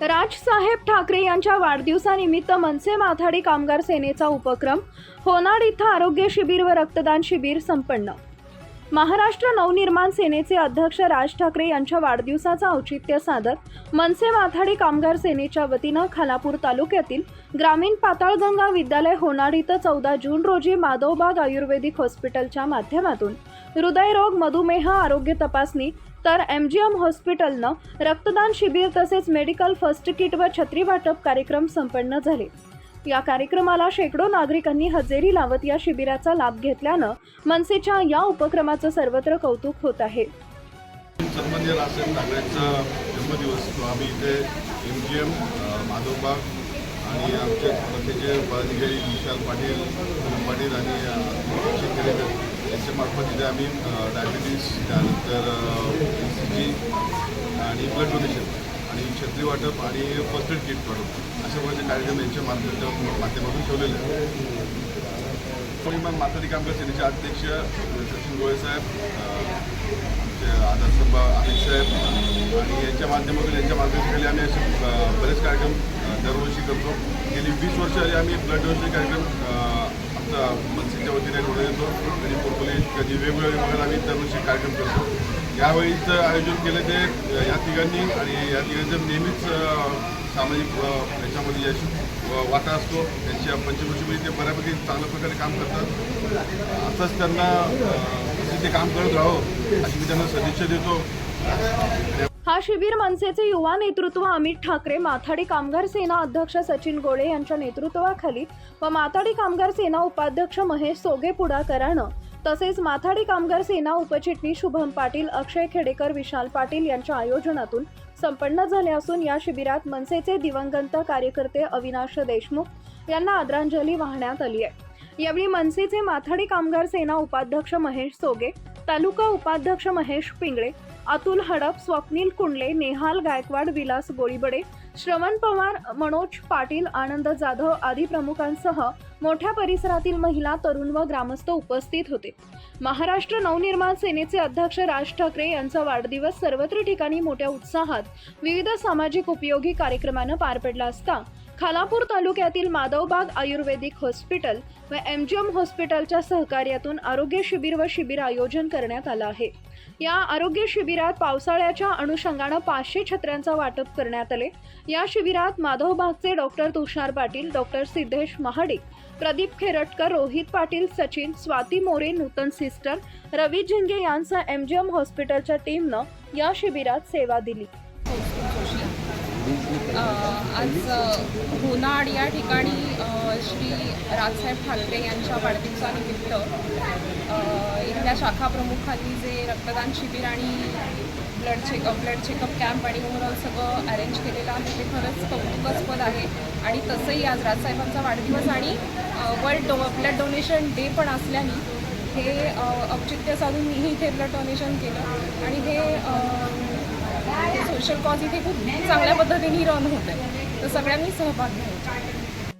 राजसाहेब ठाकरे यांच्या वाढदिवसानिमित्त मनसे माथाडी कामगार सेनेचा उपक्रम होनाड इथं आरोग्य शिबिर व रक्तदान शिबिर संपन्न. महाराष्ट्र नवनिर्माण सेनेचे अध्यक्ष राज ठाकरे यांच्या वाढदिवसाचं औचित्य साधत मनसे माथाडी कामगार सेनेच्या वतीनं खालापूर तालुक्यातील ग्रामीण पाताळगंगा विद्यालय होणार इथं चौदा जून रोजी माधवबाग आयुर्वेदिक हॉस्पिटलच्या माध्यमातून हृदयरोग मधुमेह आरोग्य तपासणी तर एम जी एम हॉस्पिटलनं रक्तदान शिबिर तसेच मेडिकल फर्स्ट किट व छत्री वाटप कार्यक्रम संपन्न झाले. या कार्यक्रमाला शेकडो नागरिकांनी हजेरी लावत या शिबिराचा लाभ घेतल्यानं मनसेच्या या उपक्रमाचं सर्वत्र कौतुक होत आहे. सन्मान्य राजसाहेब ठाकरेंचा जन्मदिवस तो आम्ही इथे एम जी एम माधवबाग आणि आमचे संस्थेचे पदाधिकारी विशाल पाटील पाटील आणि अ, शेतकरी यांच्या मार्फत इथे आम्ही डायबिटीस त्यानंतर सी जी आणि ब्लड डोनेशन आणि छत्री वाटप आणि फर्स्ट एड किट वाटप अशा प्रकारचे कार्यक्रम यांच्या माध्यमातून माध्यमातून ठेवलेले आहेत. कोणीमान माथाडी कामगार सेनेचे अध्यक्ष सचिन गोळे साहेब आमचे आधारसभा अमित साहेब आणि यांच्या माध्यमातून यांच्या मार्गदर्शनाखाली आम्ही असे बरेच कार्यक्रम दरवर्षी करतो. गेली वीस वर्ष आम्ही ब्लड डोनेशन कार्यक्रम मनसेच्या वतीने निवडून येतो कधी पोर्टफोलिओ कधी वेगवेगळ्या विभागाला आम्ही दरवर्षी कार्यक्रम करतो. यावेळीचं आयोजन केलं ते या तिघांनी आणि या तिघांचं नेहमीच सामाजिक याच्यामध्ये यश वाटा असतो त्यांच्या पंचवर्षीमध्ये ते बऱ्यापैकी चांगल्या प्रकारे काम करतात. असंच त्यांना ते काम करत राहो अशी मी त्यांना सदिच्छा देतो. हा शिबिर मनसेचे युवा नेतृत्व अमित ठाकरे माथाडी कामगार सेना अध्यक्ष सचिन गोळे यांच्या नेतृत्वाखाली व माथाडी कामगार सेना उपाध्यक्ष महेश सोगे पुढाकारानं तसेच माथाडी कामगार सेना उपचिटणी शुभम पाटील अक्षय खेडेकर विशाल पाटील यांच्या आयोजनातून संपन्न झाले असून या शिबिरात मनसेचे दिवंगत कार्यकर्ते अविनाश देशमुख यांना आदरांजली वाहण्यात आली आहे. यावेळी मनसेचे माथाडी कामगार सेना उपाध्यक्ष महेश सोगे तालुका उपाध्यक्ष महेश पिंगळे अतुल हडप स्वप्नील कुंडले नेहाल गायकवाड विलास गोळीबडे श्रवण पवार मनोज पाटील आनंद जाधव आदी प्रमुखांसह मोठ्या परिसरातील महिला तरुण व ग्रामस्थ उपस्थित होते. महाराष्ट्र नवनिर्माण सेनेचे अध्यक्ष राज ठाकरे यांचा वाढदिवस सर्वत्र ठिकाणी मोठ्या उत्साहात विविध सामाजिक उपयोगी कार्यक्रमानं पार पडला असता खालापूर तालुक्यातील माधवबाग आयुर्वेदिक हॉस्पिटल व एम जी एम हॉस्पिटलच्या सहकार्यातून आरोग्य शिबिर व शिबिर आयोजन करण्यात आलं आहे. या आरोग्य शिबिरात पावसाळ्याच्या अनुषंगानं पाचशे छत्र्यांचा वाटप करण्यात आले. या शिबिरात माधवबागचे doctor Tushar Patil doctor Siddhesh Mahadik Pradeep Khertkar Rohit Patil Sachin Swati More Nutan sister Ravi Zinge यांचा एम जी एम हॉस्पिटलच्या टीमनं या शिबिरात सेवा दिली. आज होनाड या ठिकाणी श्री राजसाहेब ठाकरे यांच्या वाढदिवसानिमित्त इथल्या शाखा प्रमुखांनी जे रक्तदान शिबिर आणि blood checkup blood checkup camp आणि ओव्हरऑल सगळं अरेंज केलेलं आहे ते खरंच कौतुकास्पद आहे. आणि तसंही आज राजसाहेबांचा वाढदिवस आणि वर्ल्ड डो ब्लड डोनेशन डे पण असल्याने हे औचित्य साधून मीही इथे ब्लड डोनेशन केलं. आणि हे कॉज इथे खूप चांगल्या पद्धतीने रन होत आहे तर सगळ्यांनी सहभाग घ्यावा.